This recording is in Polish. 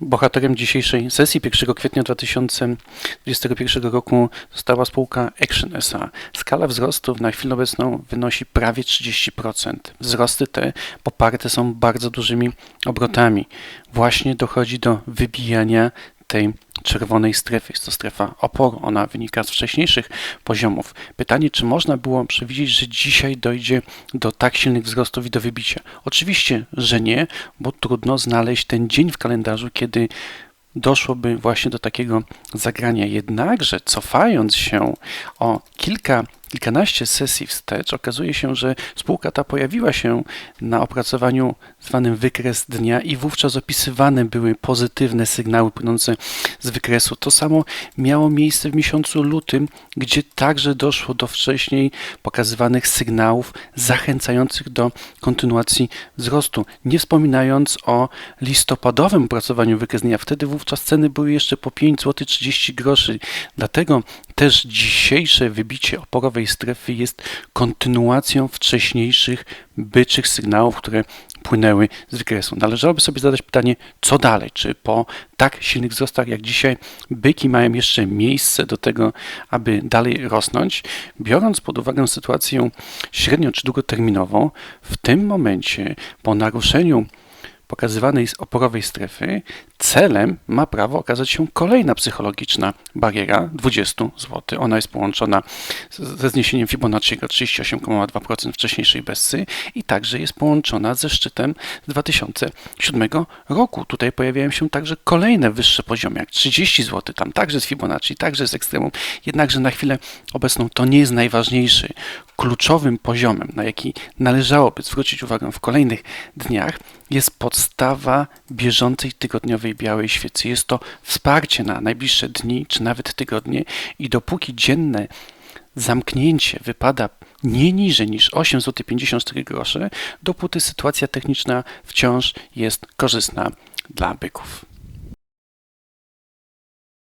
Bohaterem dzisiejszej sesji 1 kwietnia 2021 roku została spółka Action SA. Skala wzrostów na chwilę obecną wynosi prawie 30%. Wzrosty te poparte są bardzo dużymi obrotami. Właśnie dochodzi do wybijania tej czerwonej strefy. Jest to strefa oporu. Ona wynika z wcześniejszych poziomów. Pytanie, czy można było przewidzieć, że dzisiaj dojdzie do tak silnych wzrostów i do wybicia? Oczywiście, że nie, bo trudno znaleźć ten dzień w kalendarzu, kiedy doszłoby właśnie do takiego zagrania. Jednakże cofając się o kilka kilkanaście sesji wstecz okazuje się, że spółka ta pojawiła się na opracowaniu zwanym wykres dnia i wówczas opisywane były pozytywne sygnały płynące z wykresu. To samo miało miejsce w miesiącu lutym, gdzie także doszło do wcześniej pokazywanych sygnałów zachęcających do kontynuacji wzrostu. Nie wspominając o listopadowym opracowaniu wykres dnia. Wtedy wówczas ceny były jeszcze po 5 zł 30 groszy. Dlatego też dzisiejsze wybicie strefy jest kontynuacją wcześniejszych byczych sygnałów, które płynęły z wykresu. Należałoby sobie zadać pytanie, co dalej? Czy po tak silnych wzrostach jak dzisiaj byki mają jeszcze miejsce do tego, aby dalej rosnąć? Biorąc pod uwagę sytuację średnio czy długoterminową, w tym momencie po naruszeniu pokazywanej oporowej strefy, celem ma prawo okazać się kolejna psychologiczna bariera 20 zł. Ona jest połączona ze zniesieniem Fibonacciego 38,2% wcześniejszej Bessy i także jest połączona ze szczytem z 2007 roku. Tutaj pojawiają się także kolejne wyższe poziomy, jak 30 zł, tam także z Fibonacci, także z ekstremum. Jednakże na chwilę obecną to nie jest najważniejszy. Kluczowym poziomem, na jaki należałoby zwrócić uwagę w kolejnych dniach, jest podstawa bieżącej tygodniowej białej świecy. Jest to wsparcie na najbliższe dni czy nawet tygodnie i dopóki dzienne zamknięcie wypada nie niżej niż 8,54 zł, dopóty sytuacja techniczna wciąż jest korzystna dla byków.